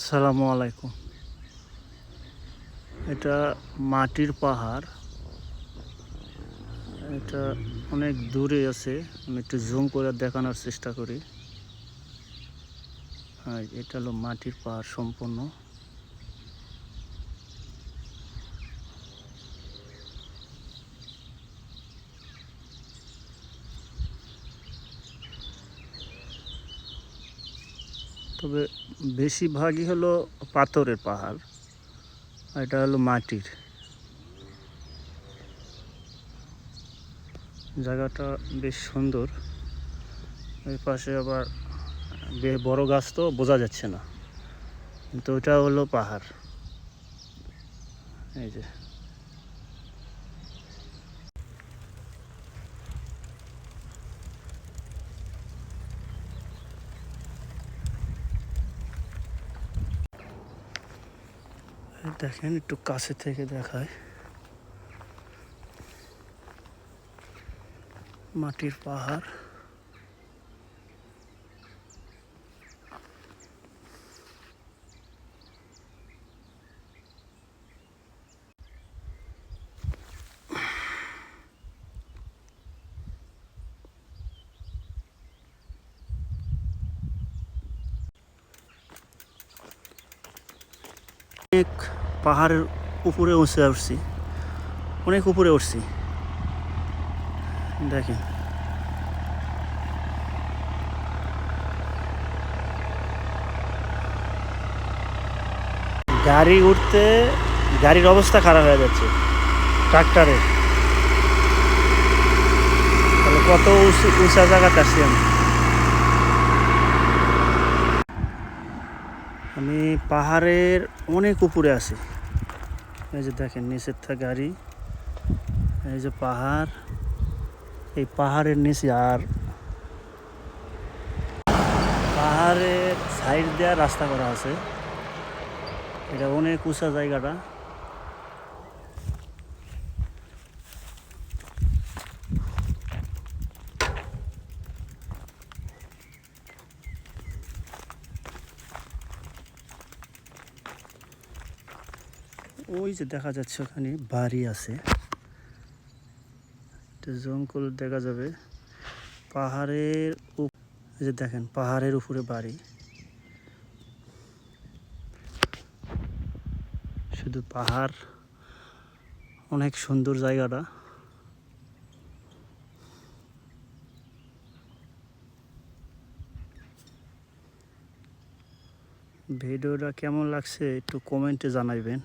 আসসালামু আলাইকুম। এটা মাটির পাহাড়। এটা অনেক দূরে আছে। আমি একটু জুম করে দেখানোর চেষ্টা করি। হ্যাঁ এটা হলো মাটির পাহাড় সম্পূর্ণ। তবে বেশিরভাগই হলো পাথরের পাহাড়, এটা হলো মাটির। জায়গাটা বেশ সুন্দর। এই পাশে আবার বড় গাছ তো বোঝা যাচ্ছে না। কিন্তু ওটা হলো পাহাড়। এই যে। দেখেন একটু কাছে থেকে দেখায়। মাটির পাহাড়। অনেক পাহাড়ের উপরে উঠে উঠছি অনেক উপরে উঠছি। দেখেন। গাড়ি উঠতে গাড়ির অবস্থা খারাপ হয়ে যাচ্ছে। ট্রাক্টরের তাহলে কত উঁচু- উঁচা জায়গাতে আসছি আমি? আমি পাহাড়ের অনেক উপরে আছি। এই যে দেখেন, নিচের থা গাড়ি, এই যে পাহাড়, এই পাহাড়ের নিচে আর পাহাড়ের সাইড দেওয়া রাস্তা করা আছে। এটা অনেক উঁচা জায়গাটা। ওই যে দেখা যাচ্ছে ওখানে বাড়ি আছে। করে দেখা যাবে। পাহাড়ের যে দেখেন, পাহাড়ের উপরে বাড়ি। শুধু পাহাড়, অনেক সুন্দর জায়গাটা। ভিডিওটা কেমন লাগছে একটু কমেন্টে জানাইবেন।